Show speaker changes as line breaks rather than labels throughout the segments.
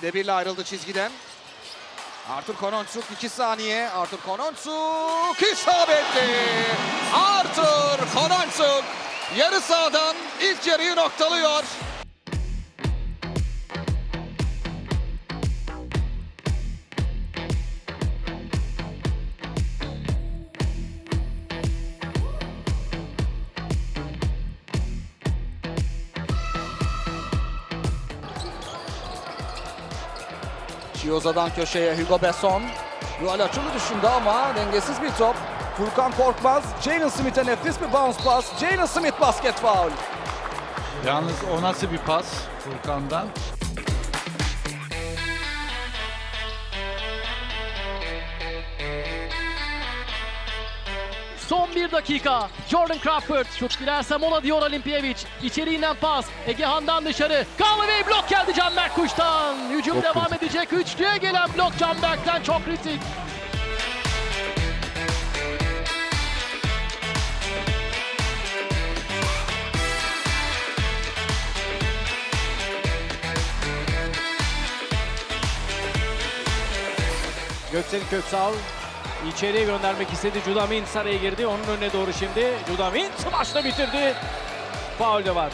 İkide birle ayrıldı çizgiden. Artur Kononçuk 2 saniye. Artur Kononçuk isabetli. Artur Kononçuk yarı sahadan ilk yarıyı noktalıyor. Chioza'dan köşeye Hugo Besson. Yuval açılı düşündü ama dengesiz bir top. Furkan Korkmaz, Jalen Smith'e nefis bir bounce pass. Jalen Smith basket foul.
Yalnız o nasıl bir pas Furkan'dan?
Son bir dakika. Jordan Crawford şut girerse mola diyor Olimpiyevic. İçeriğinden pas. Egehan'dan dışarı. Callaway blok geldi Canberk Kuş'tan. Hücum
Çok
devam
kritik.
edecek. Üçlüye gelen blok Canberk'ten çok kritik. Göksel Köksal içeriye göndermek istedi. Judamin saraya girdi. Onun önüne doğru şimdi. Judamin smaçla bitirdi. Faul de var.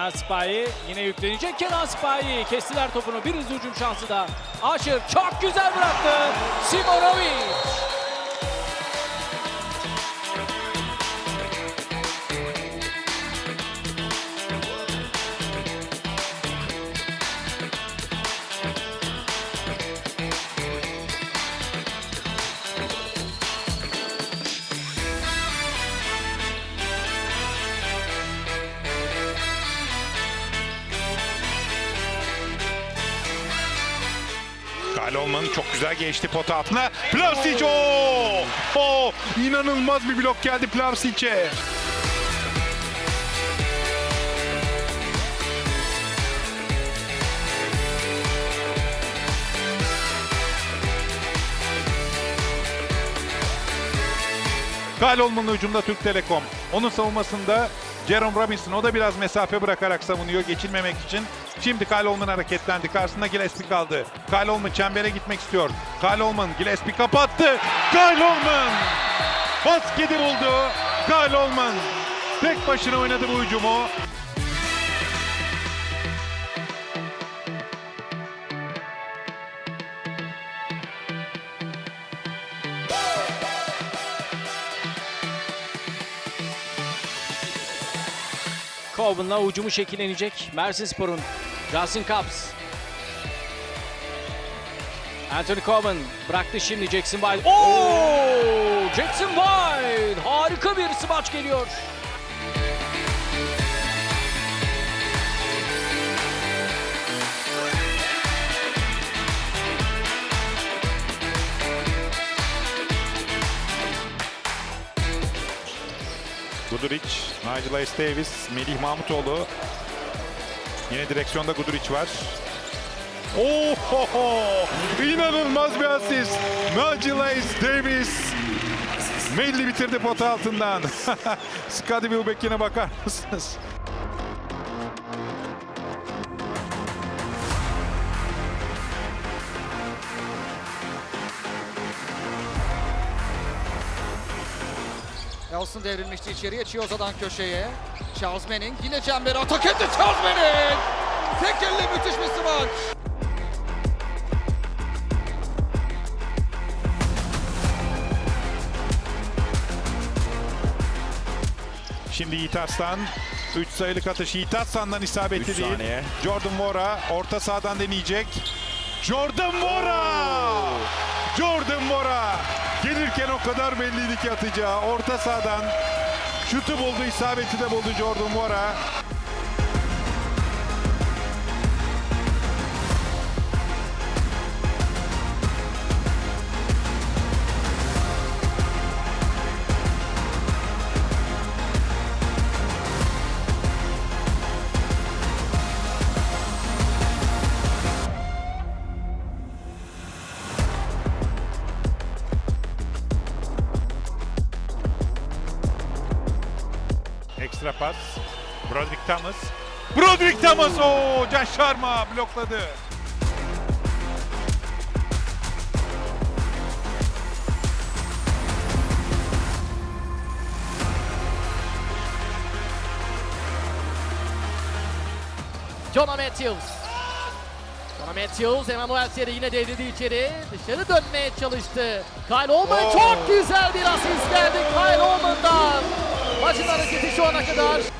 Kenan Sipahi yine yüklenecek Kenan Sipahi. Kestiler topunu. Bir hücum şansı da. Aşır çok güzel bıraktı. Simonovic.
Kyle Olman çok güzel geçti pota altına. Plavsic o! O! İnanılmaz bir blok geldi Plavsic'e. Kyle Olman'ın hücumda Türk Telekom. Onun savunmasında Jerome Robinson. O da biraz mesafe bırakarak savunuyor geçilmemek için. Şimdi Kyle Olman hareketlendi. Karşısında Gillespie kaldı. Kyle Olman çembere gitmek istiyor. Kyle Olman Gillespie kapattı. Kyle Olman! Basketi buldu. Kyle Olman. Tek başına oynadı bu hücumu.
Coven'la hücumu şekillenecek. Mersinspor'un Justin Cups. Anthony Coven bıraktı şimdi Jackson Wild. Oo! Jackson Wild harika bir smaç geliyor.
Guduric, Nigel Hayes Davis, Melih Mahmutoğlu. Yine direksiyonda Guduric var. Oho! İnanılmaz bir asist. Nigel Hayes Davis. Melih bitirdi pota altından. Scottie Wilbeck'ine bakar mısınız?
Nelson devrilmişti içeriye. Chioza'dan köşeye. Charles Manning yine çembere atak etti Charles Manning. Tek elle müthiş bir smaç.
Şimdi Yiğit Arslan. 3 sayılık atışı Yiğit Arslan'dan isabetli değil.
saniye.
Jordan Mora orta sahadan deneyecek. Jordan Mora! Jordan Mora! Gelirken o kadar belliydi ki atacağı. Orta sahadan şutu buldu, isabeti de buldu Jordan Mora. Thomas. Broderick Thomas. Oo, Can Sharma blokladı.
Jonah Matthews. Jonah Matthews, Emmanuel Seri yine devrildi içeri. Dışarı dönmeye çalıştı. Kyle Oman
Oo.
çok güzel bir asist geldi Kyle Oman'dan. Maçın hareketi şu ana kadar.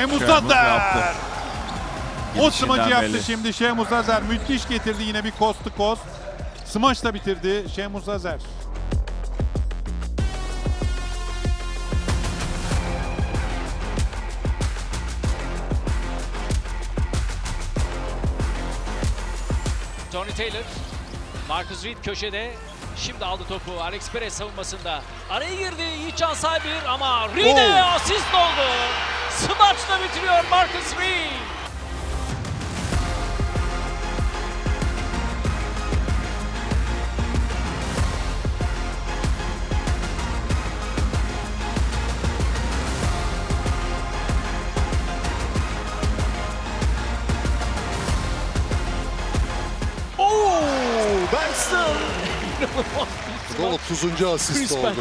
Şehmus
Şehmus yaptı.
Azer. O smacı yaptı
belli.
şimdi Şehmus Azer. Müthiş getirdi yine bir coast to coast. Smaç da bitirdi Şehmus Azer.
Tony Taylor, Marcus Reed köşede. Şimdi aldı topu Alex Perez savunmasında. Araya girdi Yiğitcan Saybir ama Reed'e
Oh.
asist oldu. Smaçla bitiriyor Marcus Reed.
Bu da 30. asist oldu.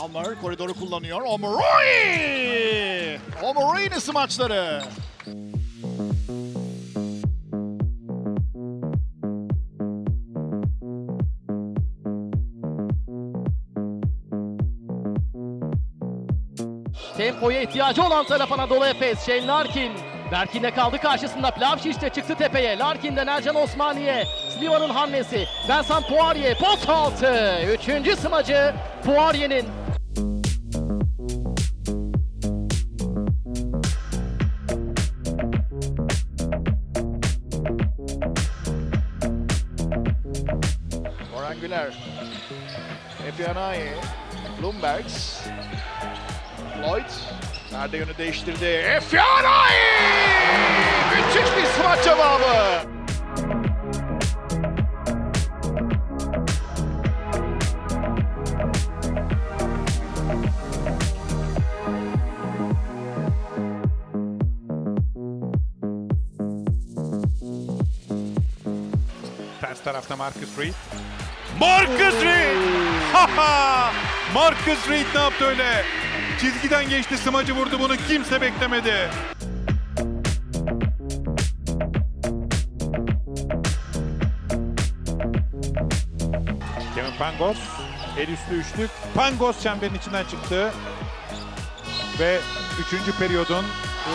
Almer koridoru kullanıyor. Omoroy! Omoroy'un smaçları.
Tempoya ihtiyacı olan taraf Anadolu Efes. Shane Larkin. Larkin'de kaldı karşısında. Plavşiç de çıktı tepeye. Larkin'den Ercan Osmaniye. Sliva'nın hamlesi. Vincent Poirier. Pot altı. Üçüncü smacı Poirier'in.
Epianayi. Bloombergs. Lloyd. Nerede yönü değiştirdi? Epianayi! Müthiş bir smaç cevabı.
Ters tarafta Marcus Reed. Marcus Reed! Marcus Reed ne yaptı öyle? Çizgiden geçti smacı vurdu bunu kimse beklemedi. Kevin Pangos el üstü üçlük. Pangos çemberin içinden çıktı. Ve üçüncü periyodun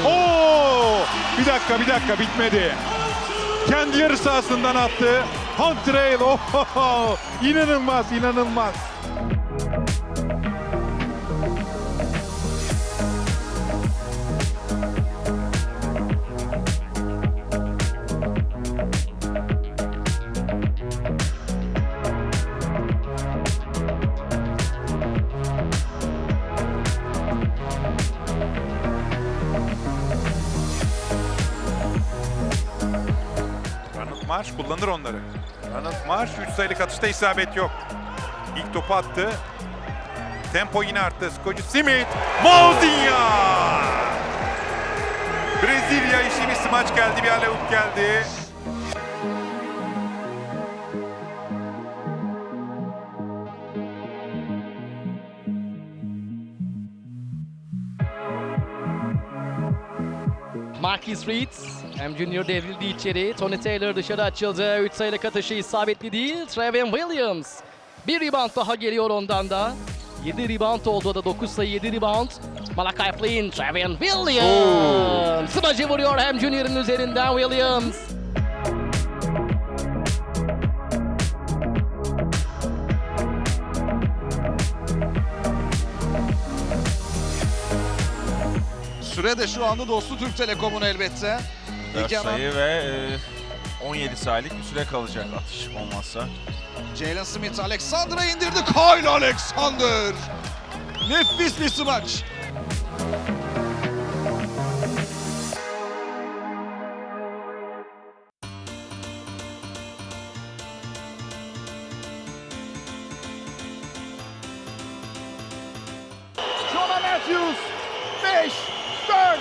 Oo! Bir dakika bir dakika bitmedi. Kendi yarı sahasından attı. Huntrail. Oh, inanılmaz, inanılmaz. Marsh kullanır onları. Ronald Marsh 3 sayılık atışta isabet yok. İlk topu attı. Tempo yine arttı. Skocu Simit. Mouzinho! Brezilya işi bir smaç geldi, bir alevuk geldi.
Marquis Reed. Hem Junior devrildi içeri. Tony Taylor dışarı açıldı. 3 sayılık atışı isabetli değil. Trevin Williams. Bir rebound daha geliyor ondan da. 7 rebound oldu o da 9 sayı 7 rebound. Malakai Flynn, Trevin Williams. Smacı vuruyor hem Junior'ın üzerinden Williams.
Süre de şu anda dostu Türk Telekom'un elbette.
4
İlk
sayı ve e, 17 saniyelik bir süre kalacak atış olmazsa.
Jalen Smith Alexander'a indirdi. Kyle Alexander. Nefis bir smaç.
Matthews. 5, 4,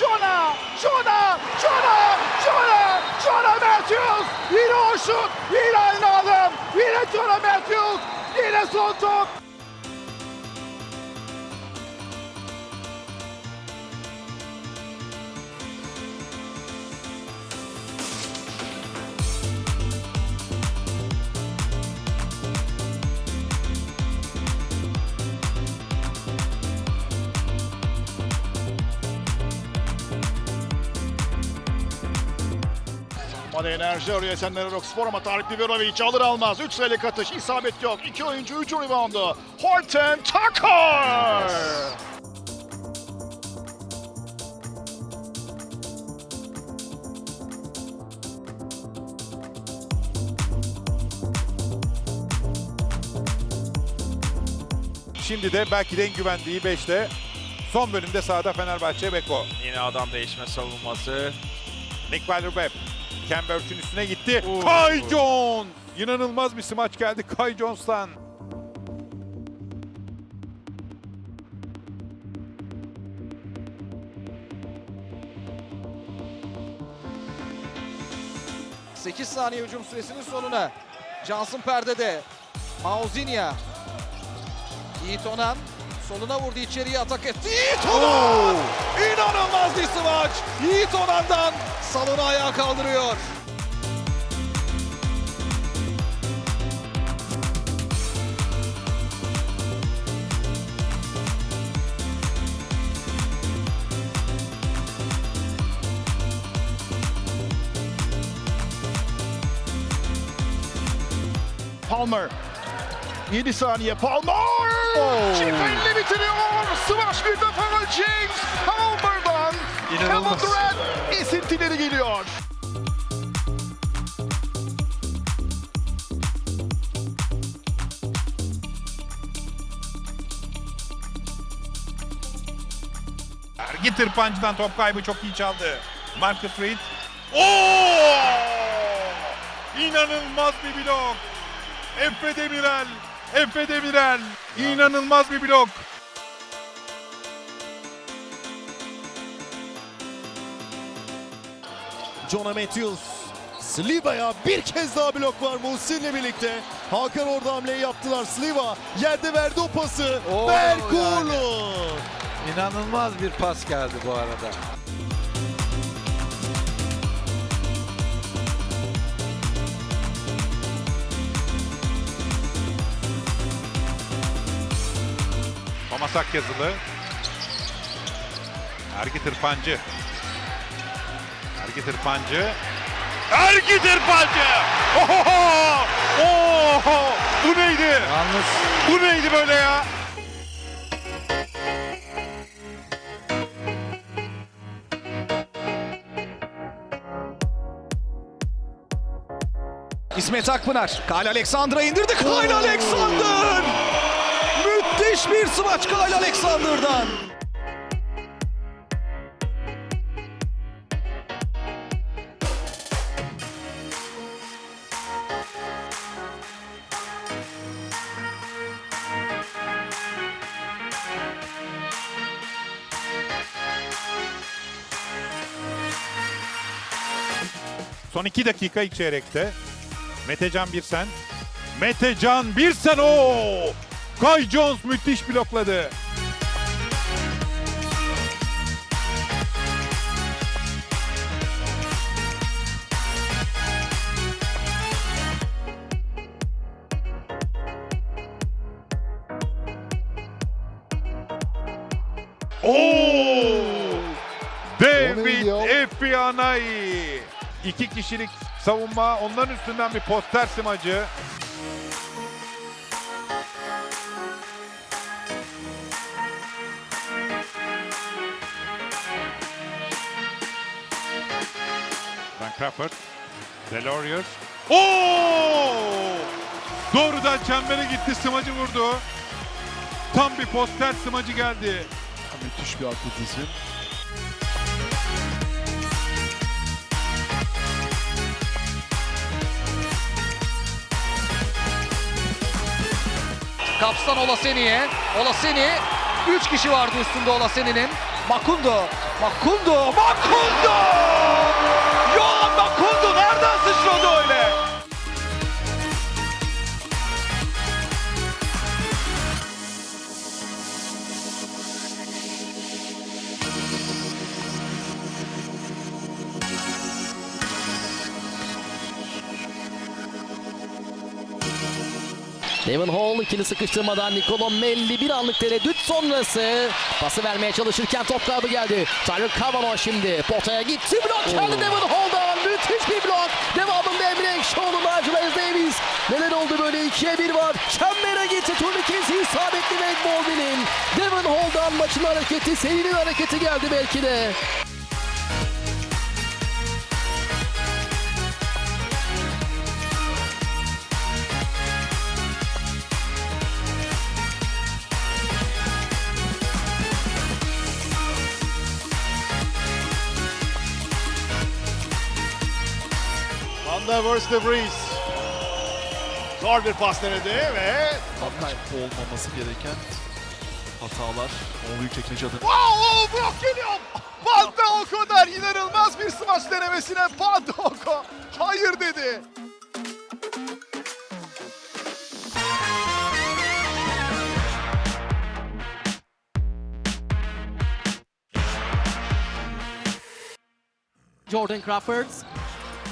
Jonah, Jonah, Jonah, Jonah, Jonah Matthews. Yine o şut, yine aynı adam. Yine Jonah Matthews, yine son top. Hadi enerji arıyor Esenler Rockspor ama Tarık Biberovic alır almaz. 3 sayılık atış, isabet yok. 2 oyuncu, 3 reboundu. Horton Tucker!
Şimdi de belki de en güvendiği 5'te son bölümde sahada Fenerbahçe Beko.
Yine adam değişme savunması.
Nick. Ken Burke'ün üstüne gitti. Kai Jones. İnanılmaz bir smaç geldi Kai Jones'tan.
8 saniye hücum süresinin sonuna. Johnson perdede. Mauzinia. Yiğit Onan soluna vurdu içeriye atak etti. Yiğit Onan! İnanılmaz bir smaç. Yiğit Onan'dan salonu ayağa kaldırıyor.
Palmer. 7 saniye Palmer! Çift bitiriyor. Smash bir defa James. Kevin
İnanılmaz.
Durant esintileri geliyor.
Ergi tırpancıdan top kaybı çok iyi çaldı. Marcus Reed. Oo! İnanılmaz bir blok. Efe Demirel. Efe Demirel. İnanılmaz bir blok.
Jonah Matthews. Sliva'ya bir kez daha blok var Muhsin'le birlikte. Hakan orada hamleyi yaptılar. Sliva yerde verdi o pası.
Oo,
Merkulu.
İnanılmaz bir pas geldi bu arada.
Mamasak yazılı. Ergi tırpancı. Ergi tırpancı. Ergi tırpancı! Oho! Oho! Bu neydi?
Yalnız
Bu neydi böyle ya?
İsmet Akpınar. Kyle Alexander'a indirdi. Kyle Alexander! Müthiş bir smaç Kyle Alexander'dan.
Son iki dakika ilk çeyrekte. Metecan Birsen. Metecan Birsen o. Kai Jones müthiş blokladı. Oo! David
ya?
İki kişilik savunma. Onların üstünden bir poster simacı. Van Crawford. Delorier. Oo! Doğrudan çembere gitti. Sımacı vurdu. Tam bir poster sımacı geldi.
Müthiş bir atletizm.
Kapstan Olaseni'ye. Olaseni. 3 kişi vardı üstünde Olaseni'nin. Makundo. Makundo. Makundo! Yohan Makundo
Devon Hall ikili sıkıştırmadan Nicolo Melli bir anlık tereddüt sonrası pası vermeye çalışırken top kaybı geldi. Tyler Cavanaugh şimdi potaya gitti blok geldi Devon Hall'dan müthiş bir blok. Devamında Emre Ekşioğlu'na Jules Davis. Neler oldu böyle ikiye bir var. Çembere gitti turnikesi isabetli Wade Baldwin'in. Devon Hall'dan maçın hareketi serinin hareketi geldi belki de.
Der Worst de Vries. Zor bir pas denedi ve
olmaması gereken hatalar. O büyük tekneci adı.
Wow, blok geliyor. Panta o kadar inanılmaz bir smaç denemesine Panta Oko hayır dedi.
Jordan Crawford.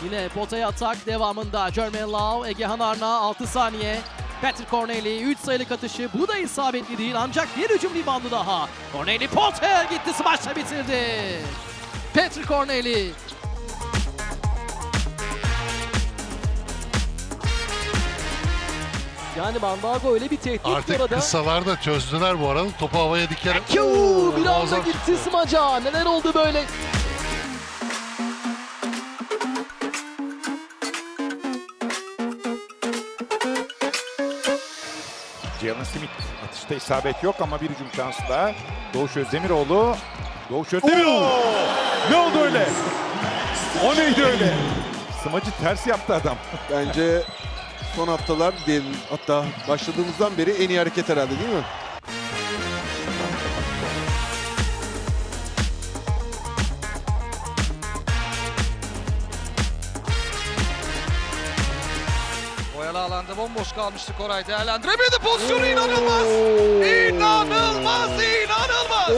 Yine potaya atak devamında Jermaine Lau, Egehan Arna 6 saniye. Patrick Corneli 3 sayılık atışı. Bu da isabetli değil ancak bir hücum ribandı daha. Corneli potaya gitti smaçla bitirdi. Patrick Corneli. Yani Mandago öyle bir tehdit ki
Artık
orada.
kısalar da çözdüler bu arada. Topu havaya dikerek.
Kuu, bir anda gitti smaca. Neler oldu böyle?
Jalen Smith. Atışta isabet yok ama bir hücum şansı daha. Doğuş Özdemiroğlu. Doğuş Özdemiroğlu. Ne oldu öyle? O neydi öyle? Smacı ters yaptı adam.
Bence son haftalar hatta başladığımızdan beri en iyi hareket herhalde değil mi?
Bomboş kalmıştı Koray değerlendiremedi pozisyonu inanılmaz. İnanılmaz inanılmaz.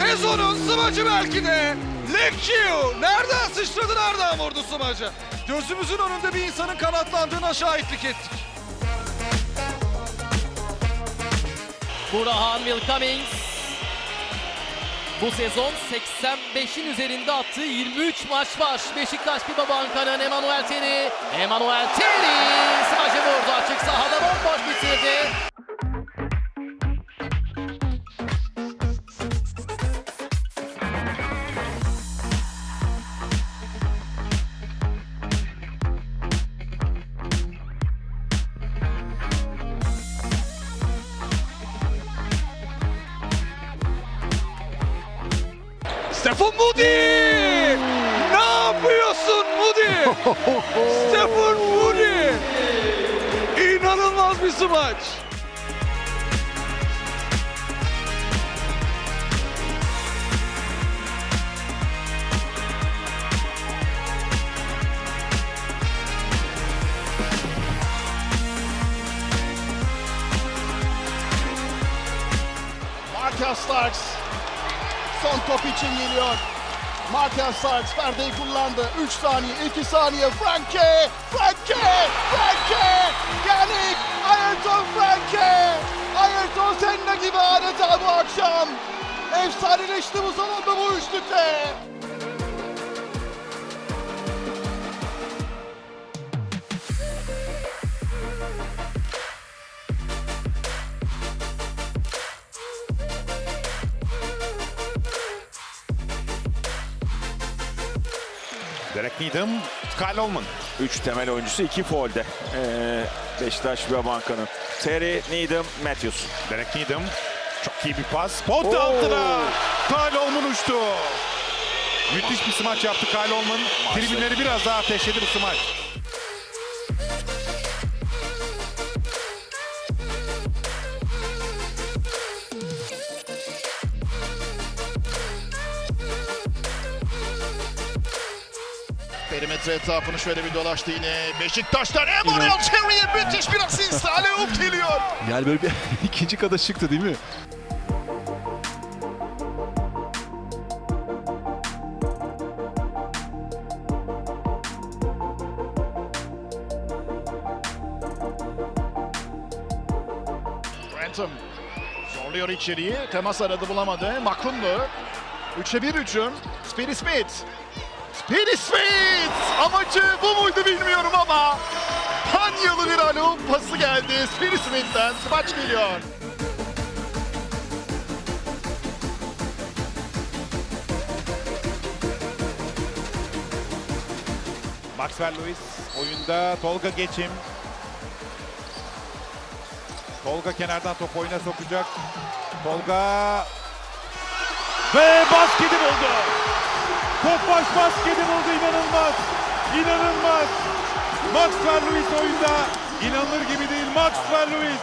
Sezonun smacı belki de Lekkiu. Nereden sıçradı nereden vurdu smacı? Gözümüzün önünde bir insanın kanatlandığına şahitlik ettik.
Burhan Will Cummings bu sezon 85'in üzerinde attığı 23 maç var. Beşiktaş Piba Banka'nın Emanuel Terry. Emanuel Terry sadece vurdu açık sahada bomboş bitirdi.
Stephen Moody! Ne yapıyorsun Moody? Stephen Moody! İnanılmaz bir smaç.
Markel Starks top için geliyor. Markel Starks perdeyi kullandı. 3 saniye, 2 saniye. Franke! Franke! Franke! Yannick! Ayrton Franke! Ayrton Senna gibi adeta bu akşam. Efsaneleşti bu salonda bu üçlükle.
Derek Needham, Kyle Olman.
3 temel oyuncusu 2 foul'de. Ee, Beşiktaş ve Banka'nın. Terry, Needham, Matthews.
Derek Needham, çok iyi bir pas. Pot altına, Kyle Olman uçtu. Müthiş bir smaç yaptı Kyle Olman. Tribünleri biraz daha ateşledi bu smaç.
Perimetre etrafını şöyle bir dolaştı yine. Beşiktaş'tan Emmanuel Cherry'e müthiş bir asist. Aleum geliyor.
Yani böyle bir ikinci kata çıktı değil mi?
Grantham zorluyor içeriği. Temas aradı bulamadı. Makundu. 3'e 1 hücum. Speedy Smith. Speedy Smith! Amacı bu muydu bilmiyorum ama Panyalı bir alo pası geldi. Speedy Smith'ten smaç geliyor.
Maxwell Lewis oyunda Tolga Geçim. Tolga kenardan top oyuna sokacak. Tolga ve basketi buldu. Topbaş basketi buldu inanılmaz. İnanılmaz. Maxwell Lewis oyunda. İnanılır gibi değil Maxwell Lewis.